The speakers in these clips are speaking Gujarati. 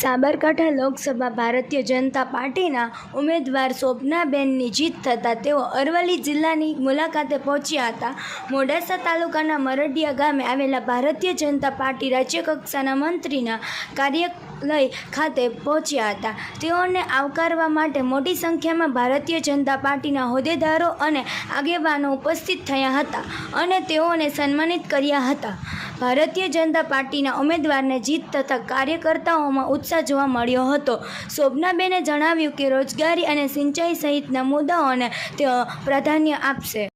સાબરકાંઠા લોકસભા ભારતીય જનતા પાર્ટીના ઉમેદવાર શોભનાબેનની જીત થતાં તેઓ અરવલ્લી જિલ્લાની મુલાકાતે પહોંચ્યા હતા. મોડાસા તાલુકાના મરડિયા ગામે આવેલા ભારતીય જનતા પાર્ટી રાજ્યકક્ષાના મંત્રીના કાર્યાલય ખાતે પહોંચ્યા હતા. તેઓને આવકારવા માટે મોટી સંખ્યામાં ભારતીય જનતા પાર્ટીના હોદ્દેદારો અને આગેવાનો ઉપસ્થિત થયા હતા અને તેઓને સન્માનિત કર્યા હતા. ભારતીય જનતા પાર્ટીના ઉમેદવારને જીત તથા કાર્યકર્તાઓમાં ઉત્સાહ જોવા મળ્યો હતો. શોભનાબેને જણાવ્યું કે રોજગારી અને સિંચાઈ સહિતના મુદ્દાઓને તેઓ પ્રાધાન્ય આપશે.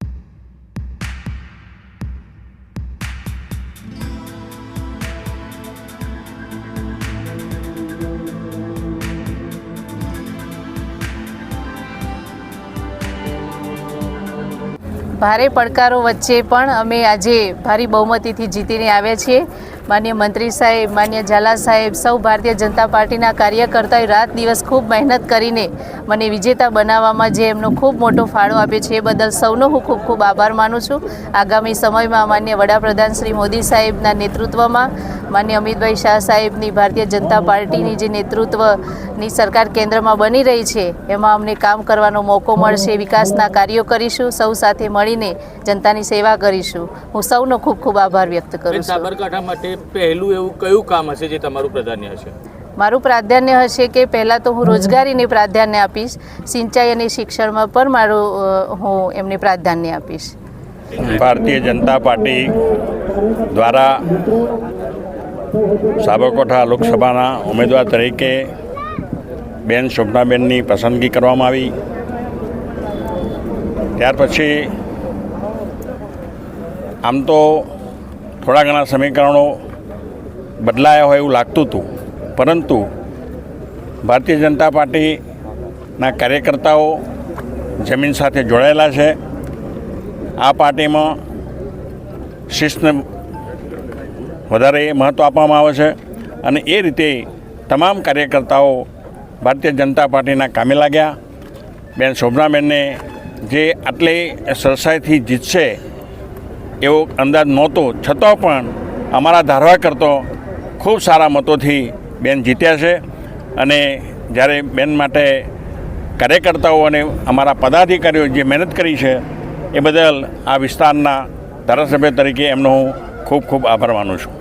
ભારે પડકારો વચ્ચે પણ અમે આજે ભારી બહુમતીથી જીતીને આવ્યા છીએ. માન્ય મંત્રી સાહેબ, માન્ય ઝાલા સાહેબ, સૌ ભારતીય જનતા પાર્ટીના કાર્યકર્તાઓએ રાત દિવસ ખૂબ મહેનત કરીને મને વિજેતા બનાવવામાં જે એમનો ખૂબ મોટો ફાળો આપ્યો છે એ બદલ સૌનો હું ખૂબ ખૂબ આભાર માનું છું. આગામી સમયમાં માન્ય વડાપ્રધાન શ્રી મોદી સાહેબના નેતૃત્વમાં માન્ય અમિતભાઈ શાહ સાહેબની ભારતીય જનતા પાર્ટીની જે નેતૃત્વની સરકાર કેન્દ્રમાં બની રહી છે એમાં અમને કામ કરવાનો મોકો મળશે વિકાસના કાર્યો કરીશું સૌ સાથે મળીને જનતાની સેવા કરીશું. હું સૌનો ખૂબ ખૂબ આભાર વ્યક્ત કરું છું. સાબરકાંઠા માટે પહેલું એવું કયું કામ હશે જે તમારું પ્રાધાન્ય હશે? મારું પ્રાધાન્ય હશે કે પહેલાં તો હું રોજગારીને પ્રાધાન્ય આપીશ સિંચાઈ અને શિક્ષણમાં પણ મારું હું એમને પ્રાધાન્ય આપીશ. ભારતીય જનતા પાર્ટી દ્વારા સાબરકાંઠા લોકસભાના ઉમેદવાર તરીકે બેન શોભનાબેનની પસંદગી કરવામાં આવી. ત્યાર પછી આમ તો થોડા ઘણા સમીકરણો બદલાયા હોય એવું લાગતું હતું. પરંતુ ભારતીય જનતા પાર્ટીના કાર્યકર્તાઓ જમીન સાથે જોડાયેલા છે. આ પાર્ટીમાં શિસ્તને વધારે મહત્ત્વ આપવામાં આવે છે. અને એ રીતે તમામ કાર્યકર્તાઓ ભારતીય જનતા પાર્ટીના કામે લાગ્યા. બેન શોભનાબેનને જે આટલી સરસાઈથી જીતશે એવો અંદાજ નહોતો, છતાં પણ અમારા ધારવા કરતો ખૂબ સારા મતોથી બેન જીત્યા છે. અને જ્યારે બેન માટે કાર્યકર્તાઓ અને અમારા પદાધિકારીઓ જે મહેનત કરી છે, એ બદલ આ વિસ્તારના ધારાસભ્ય તરીકે એમનો હું ખૂબ ખૂબ આભાર માનું છું.